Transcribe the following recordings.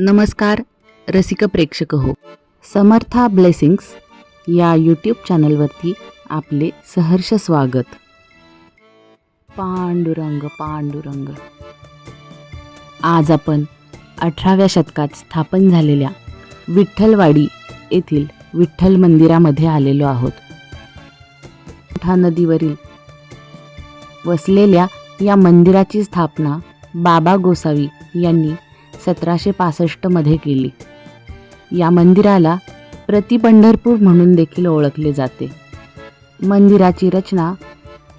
नमस्कार रसिक प्रेक्षक हो. समर्था ब्लेसिंग्स या यूट्यूब चॅनलवरती आपले सहर्ष स्वागत. पांडुरंग पांडुरंग. आज आपण अठराव्या शतकात स्थापन झालेल्या विठ्ठलवाडी येथील विठ्ठल मंदिरामध्ये आलेलो आहोत. मुठा नदीवरील वसलेल्या या मंदिराची स्थापना बाबा गोसावी यांनी सतराशे पासष्टमध्ये केली. या मंदिराला प्रतिपंढरपूर म्हणून देखील ओळखले जाते. मंदिराची रचना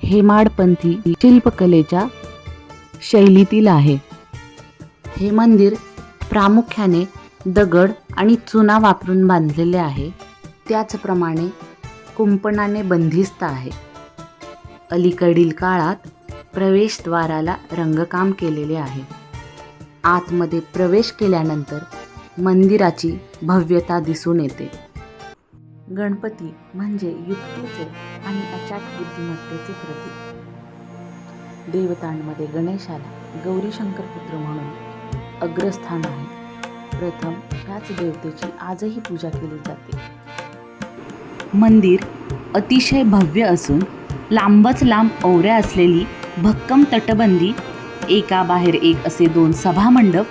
हेमाडपंथी शिल्पकलेच्या शैलीतील आहे. हे मंदिर प्रामुख्याने दगड आणि चुना वापरून बांधलेले आहे. त्याचप्रमाणे कुंपणाने बंदिस्त आहे. अलीकडील काळात प्रवेशद्वाराला रंगकाम केलेले आहे. आतमध्ये प्रवेश केल्यानंतर मंदिराची भव्यता दिसून येते. गणपती म्हणजे युक्तीचे आणि अचाट बुद्धिमत्तेचे प्रतीक. देवतांमध्ये गणेशाला गौरी शंकर पुत्र म्हणून अग्रस्थान आहे. प्रथम ह्याच देवतेची आजही पूजा केली जाते. मंदिर अतिशय भव्य असून लांबच लांब ओवऱ्या असलेली भक्कम तटबंदी एकाबाहेर एक असे दोन सभामंडप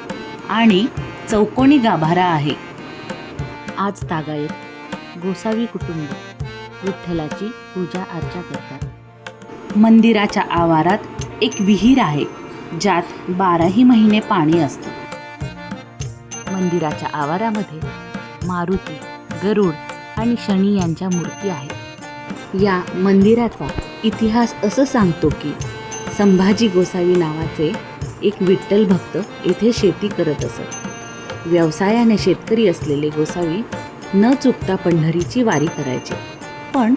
आणि चौकोनी गाभारा आहे. आज तागायत गोसावी कुटुंब विठ्ठलाची पूजा अर्चा करतात. मंदिराच्या आवारात एक विहीर आहे ज्यात बाराही महिने पाणी असतं. मंदिराच्या आवारामध्ये मारुती गरुड आणि शनी यांच्या मूर्ती आहेत. या मंदिराचा इतिहास असं सांगतो की संभाजी गोसावी नावाचे एक विठ्ठल भक्त येथे शेती करत असत. व्यवसायाने शेतकरी असलेले गोसावी न चुकता पंढरीची वारी करायचे. पण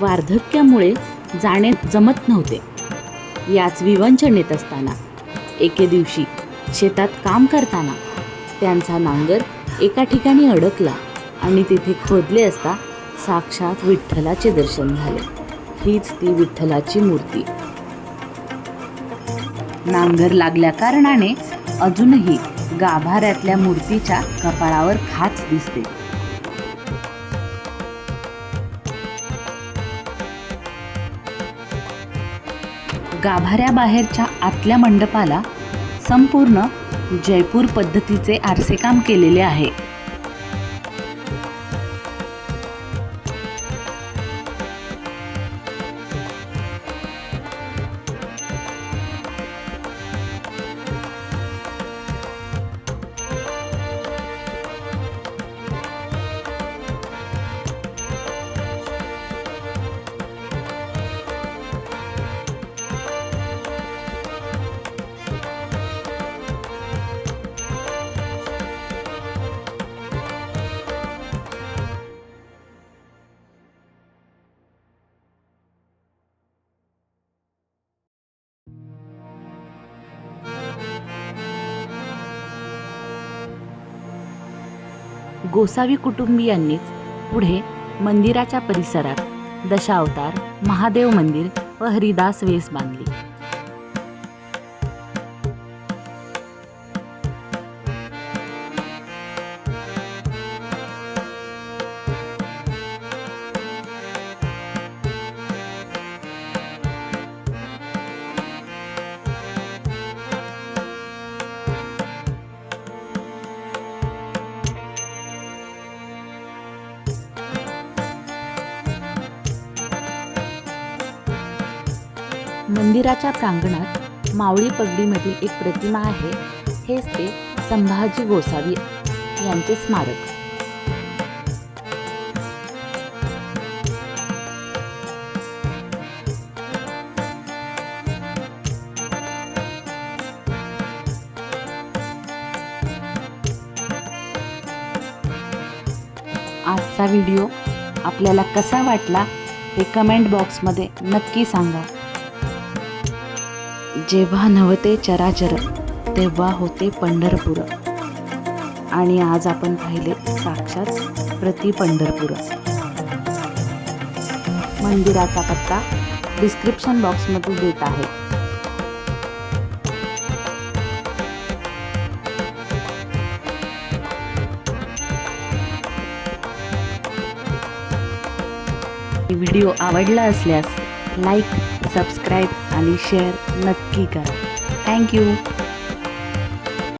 वार्धक्यामुळे जाणे जमत नव्हते. याच विवंचनेत असताना एके दिवशी शेतात काम करताना त्यांचा नांगर एका ठिकाणी अडकला आणि तिथे खोदले असता साक्षात विठ्ठलाचे दर्शन झाले. हीच ती विठ्ठलाची मूर्ती. नांगर लागल्या कारणाने अजूनही गाभाऱ्यातल्या मूर्तीच्या कपाळावर खाच दिसते. गाभाऱ्याबाहेरच्या आतल्या मंडपाला संपूर्ण जयपूर पद्धतीचे आरसेकाम केलेले आहे. गोसावी कुटुंबियांनीच पुढे मंदिराच्या परिसरात दशावतार महादेव मंदिर व हरिदास वेस बांधली. मंदिराच्या प्रांगणात मावळी पगडीमधील एक प्रतिमा आहे. हेच ते संभाजी गोसावी यांचे स्मारक. आजचा व्हिडिओ आपल्याला कसा वाटला हे कमेंट बॉक्समध्ये नक्की सांगा. जेव्हा नव्हते चराचर तेव्हा होते पंढरपूर. आणि आज आपण पाहिले साक्षात प्रति पंढरपूर. मंदिराचा पत्ता डिस्क्रिप्शन बॉक्समध्ये देत आहे. व्हिडिओ आवडला असल्यास लाईक सबस्क्राईब आणि शेअर नक्की करा. थँक्यू